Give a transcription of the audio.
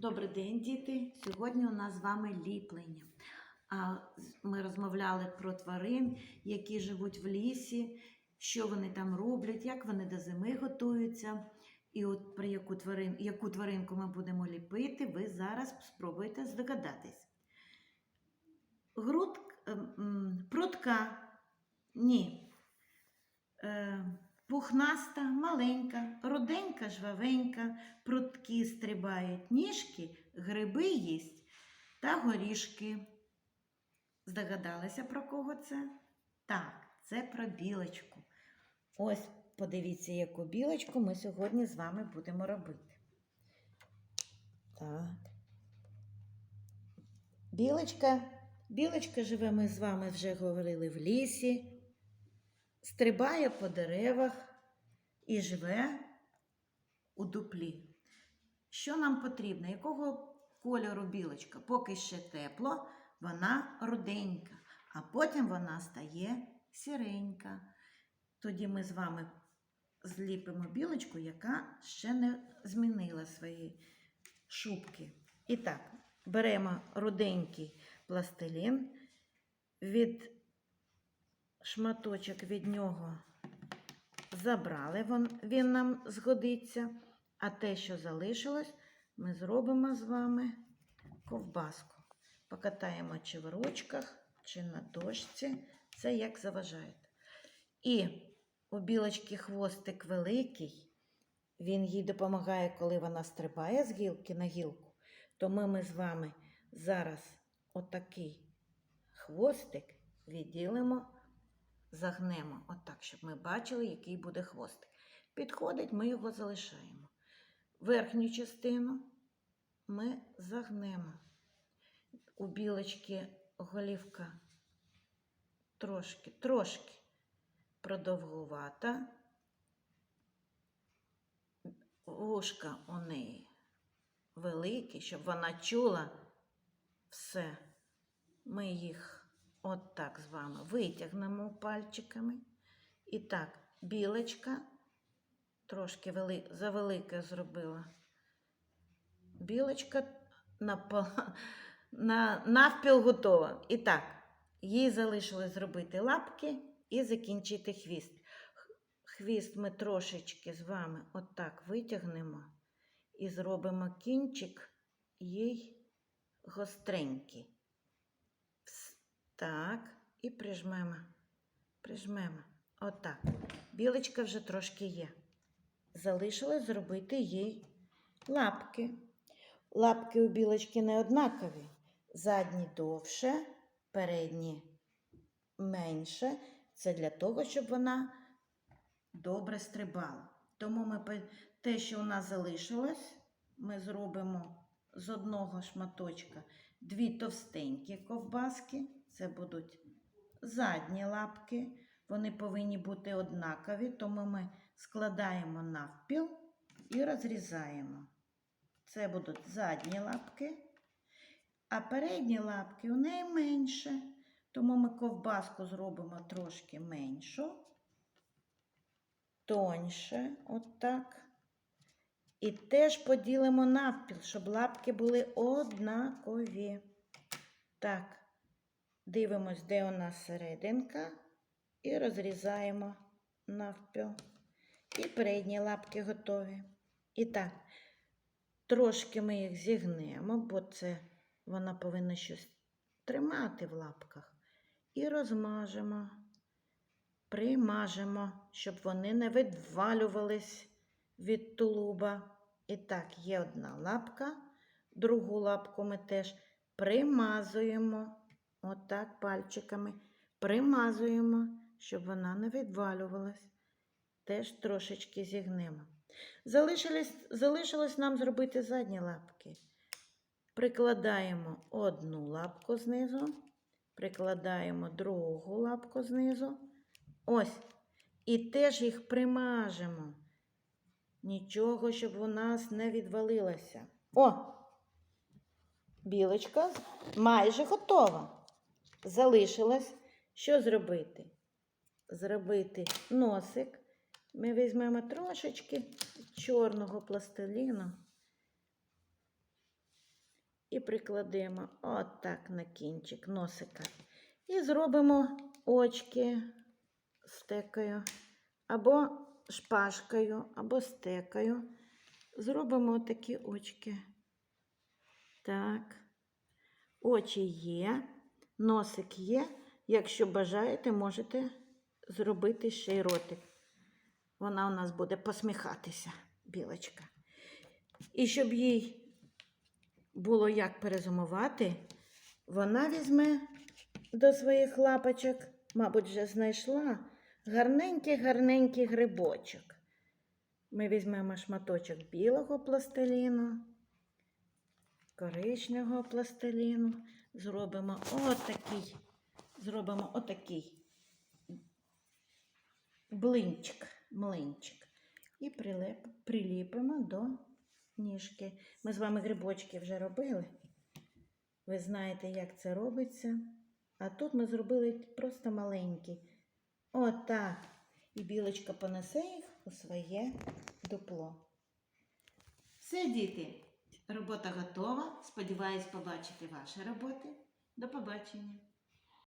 Добрий день, діти! Сьогодні у нас з вами ліплення. Ми розмовляли про тварин, які живуть в лісі, що вони там роблять, як вони до зими готуються. І от про яку, тварин, яку тваринку ми будемо ліпити, ви зараз спробуєте здогадатись. Груд, ем, прутка, ні. Пухнаста, маленька, руденька, жвавенька, прутки стрибають ніжки, гриби їсть та горішки. Здогадалися, про кого це? Так, це про білочку. Ось подивіться, яку білочку ми сьогодні з вами будемо робити. Так. Білочка. Білочка живе, ми з вами вже говорили в лісі, стрибає по деревах і живе у дуплі. Що нам потрібно? Якого кольору білочка? Поки ще тепло, вона руденька, а потім вона стає сіренька. Тоді ми з вами зліпимо білочку, яка ще не змінила свої шубки. І так, беремо руденький пластилін, від шматочок від нього забрали, він, нам згодиться. А те, що залишилось, ми зробимо з вами ковбаску. Покатаємо чи в ручках, чи на дошці. Це як заважаєте. І у білочки хвостик великий. Він їй допомагає, коли вона стрибає з гілки на гілку. Тому ми з вами зараз отакий хвостик відділимо, загнемо, отак, щоб ми бачили, який буде хвостик. Підходить, ми його залишаємо. Верхню частину ми загнемо. У білочки голівка трошки, трошки продовгувата. Вушка у неї великі, щоб вона чула все. Ми їх отак з вами витягнемо пальчиками. І так, білочка трошки вели... завелике зробила. Білочка напа- на... навпіл готова. І так, їй залишилось зробити лапки і закінчити хвіст. Хвіст ми трошечки з вами отак витягнемо і зробимо кінчик їй гостренький. Так, і прижмемо. Прижмемо. Отак. Білочка вже трошки є. Залишилось зробити їй лапки. Лапки у білочки не однакові. Задні довше, передні менше. Це для того, щоб вона добре стрибала. Тому ми те, що у нас залишилось, ми зробимо з одного шматочка дві товстенькі ковбаски. Це будуть задні лапки. Вони повинні бути однакові, тому ми складаємо навпіл і розрізаємо. Це будуть задні лапки, а передні лапки у неї менше. Тому ми ковбаску зробимо трошки меншу, тоньше, отак. І теж поділимо навпіл, щоб лапки були однакові. Так, дивимось, де у нас серединка, і розрізаємо навпіл. І передні лапки готові. І так, трошки ми їх зігнемо, бо це вона повинна щось тримати в лапках. І розмажемо, примажемо, щоб вони не відвалювались від тулуба. І так, є одна лапка, другу лапку ми теж примазуємо, отак пальчиками, примазуємо, щоб вона не відвалювалась. Теж трошечки зігнемо. Залишилось, залишилось нам зробити задні лапки. Прикладаємо одну лапку знизу, прикладаємо другу лапку знизу. Ось. І теж їх примажемо. Нічого, щоб у нас не відвалилося. О! Білочка майже готова. Залишилось що зробити? Зробити носик. Ми візьмемо трошечки чорного пластиліну і прикладемо отак на кінчик носика. І зробимо очки стекою, або шпажкою, або стекою. Зробимо такі очки. Так. Очі є, носик є. Якщо бажаєте, можете зробити ще й ротик. Вона у нас буде посміхатися, білочка. І щоб їй було як перезимувати, вона візьме до своїх лапочок, мабуть, вже знайшла гарненький-гарненький грибочок. Ми візьмемо шматочок білого пластиліну, коричневого пластиліну, зробимо отакий, зробимо отакий блинчик, млинчик. І прилеп, приліпимо до ніжки. Ми з вами грибочки вже робили. Ви знаєте, як це робиться. А тут ми зробили просто маленькі. Отак. І білочка понесе їх у своє дупло. Все, діти, робота готова. Сподіваюсь побачити ваші роботи. До побачення.